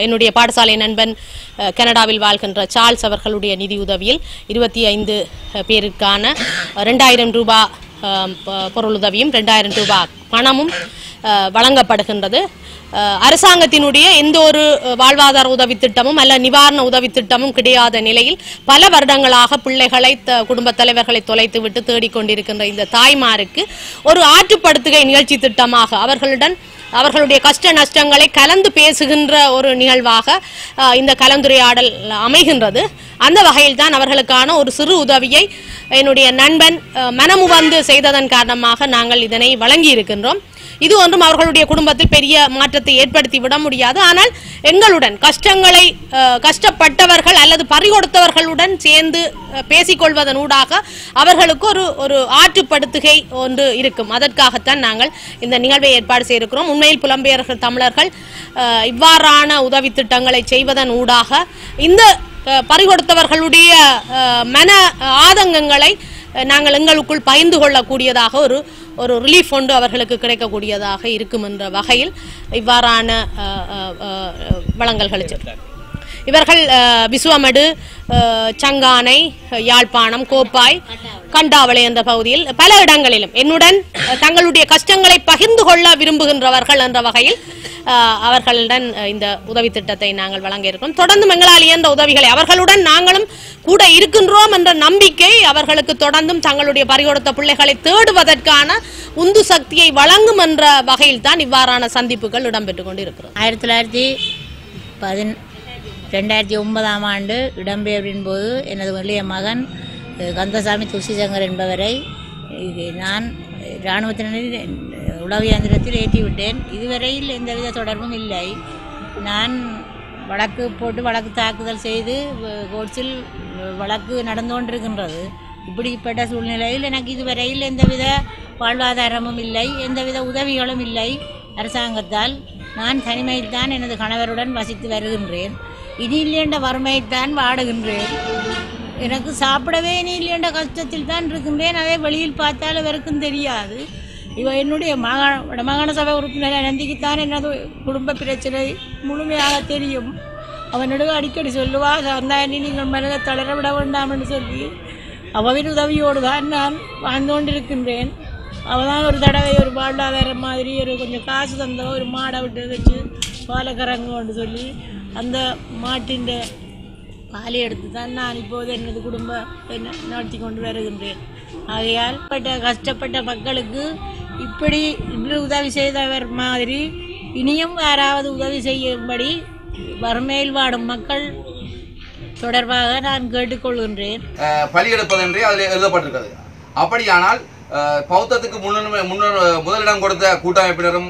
என்னுடைய பாடசாலை நண்பன் கனடாவில் வாழ்கின்ற சார்ல்ஸ் அவர்களுடைய நிதி உதவியில் இருபத்தி ஐந்து பேருக்கான ரெண்டாயிரம் ரூபாய் பொருளுதவியும் ரெண்டாயிரம் ரூபாய் பணமும் வழங்கப்படுகின்றது. அரசாங்கத்தினுடைய எந்த ஒரு வாழ்வாதார உதவி திட்டமும் அல்ல நிவாரண உதவி திட்டமும் கிடையாத நிலையில் பல வருடங்களாக பிள்ளைகளை த- குடும்பத் தலைவர்களை தொலைத்துவிட்டு தேடிக்கொண்டிருக்கின்ற இந்த தாய்மாருக்கு ஒரு ஆற்றுப்படுத்துகை நிகழ்ச்சி திட்டமாக அவர்களுடன் அவர்களுடைய கஷ்ட நஷ்டங்களை கலந்து பேசுகின்ற ஒரு நிகழ்வாக இந்த கலந்துரையாடல் அமைகின்றது. அந்த வகையில் தான் அவர்களுக்கான ஒரு சிறு உதவியை என்னுடைய நண்பன் மனமுவந்து செய்ததன் காரணமாக நாங்கள் இதனை வழங்கி இருக்கின்றோம் இது ஒன்றும் அவர்களுடைய குடும்பத்தில் பெரிய மாற்றத்தை ஏற்படுத்தி விட முடியாது. ஆனால் எங்களுடன் கஷ்டங்களை கஷ்டப்பட்டவர்கள் அல்லது பறிகொடுத்தவர்களுடன் சேர்ந்து பேசிக்கொள்வதன் ஊடாக அவர்களுக்கு ஒரு ஒரு ஆற்றுப்படுத்துகை ஒன்று இருக்கும். அதற்காகத்தான் நாங்கள் இந்த நிகழ்வை ஏற்பாடு செய்திருக்கிறோம். உண்மையில் புலம்பெயர்கள் தமிழர்கள் இவ்வாறான உதவி திட்டங்களை செய்வதன் ஊடாக இந்த பறிகொடுத்தவர்களுடைய மன ஆதங்கங்களை நாங்கள் எங்களுக்குள் பகிர்ந்து கொள்ளக்கூடியதாக ஒரு ஒரு ரிலீஃப் ஒன்று அவர்களுக்கு கிடைக்கக்கூடியதாக இருக்கும் என்ற வகையில் இவ்வாறான வளங்கல்களை இவர்கள் விஸ்வமடு விசுவமடு சங்கானை யாழ்ப்பாணம் கோப்பாய் கண்டாவளை என்ற பகுதியில் பல இடங்களிலும். என்னுடன் தங்களுடைய கஷ்டங்களை பகிர்ந்து கொள்ள விரும்புகின்றவர்கள் என்ற வகையில் அவர்களுடன் இந்த உதவி திட்டத்தை நாங்கள் வழங்க இருக்கிறோம். தொடர்ந்து எங்களால் இயன்ற உதவிகளை அவர்களுடன் நாங்களும் கூட இருக்கின்றோம் என்ற நம்பிக்கை அவர்களுக்கு தொடர்ந்தும் தங்களுடைய பறிகொடுத்த பிள்ளைகளை தேடுவதற்கான உந்து சக்தியை வழங்கும் என்ற வகையில் தான் இவ்வாறான சந்திப்புகள் இடம்பெற்றுக் கொண்டிருக்கிறோம். ஆயிரத்தி தொள்ளாயிரத்தி பதின் ரெண்டாயிரத்தி ஒன்பதாம் ஆண்டு இடம்பெயர்வின் போது எனது வலிய மகன் கந்தசாமி துஷிசங்கர் என்பவரை இது நான் இராணுவத்தினரில் உளவு இயந்திரத்தில் ஏற்றிவிட்டேன். இதுவரையில் எந்தவித தொடர்பும் இல்லை. நான் வழக்கு போட்டு வழக்கு தாக்குதல் செய்து கோட்ஸில் கோர்ட்ஸில் வழக்கு நடந்து கொண்டிருக்கின்றது இப்படிப்பட்ட சூழ்நிலையில் எனக்கு இதுவரையில் எந்தவித வாழ்வாதாரமும் இல்லை எந்தவித உதவிகளும் இல்லை. அரசாங்கத்தால் நான் தனிமையில்தான் எனது கணவருடன் வசித்து வருகின்றேன். இனி இல்லேண்ட வறுமையைத்தான் வாடுகின்றேன். எனக்கு சாப்பிடவே நீ இல்லைன்ற கஷ்டத்தில் தான் இருக்கின்றேன். அதே வெளியில் பார்த்தால் அவருக்கும் தெரியாது. இவ என்னுடைய மாகாண மாகாண சபை உறுப்பினர் நந்திக்குத்தான் எனது குடும்ப பிரச்சனை முழுமையாக தெரியும். அவனிடம் அடிக்கடி சொல்லுவா சந்தாயணி நீங்கள் மனதை தளர விட வேண்டாம் என்று சொல்லி அவவின் உதவியோடு தான் நான் வாழ்ந்து கொண்டிருக்கின்றேன். அவள் தான் ஒரு தடவை ஒரு வாழ்வாதாரம் மாதிரி ஒரு கொஞ்சம் காசு தந்தவ ஒரு மாடை விட்டு வச்சு பாலை கறங்குன்னு சொல்லி அந்த மாட்டின் பாலை எடுத்து தான் நான் இப்போது எனது குடும்பம் என்ன நடத்தி கொண்டு வருகின்றேன் ஆகையால் பட்ட கஷ்டப்பட்ட மக்களுக்கு இப்படி இப்படி உதவி செய்தவர் மாதிரி இனியும் யாராவது உதவி செய்யும்படி வறுமையில் வாடும் மக்கள் தொடர்பாக நான் கேட்டுக்கொள்கின்றேன் பலி எடுப்பது என்று அதில் எழுதப்பட்டிருக்கிறது அப்படியானால் பௌத்தத்துக்கு முன்னுரிமை முன்னு முதலிடம் கொடுத்த கூட்டமைப்பினரும்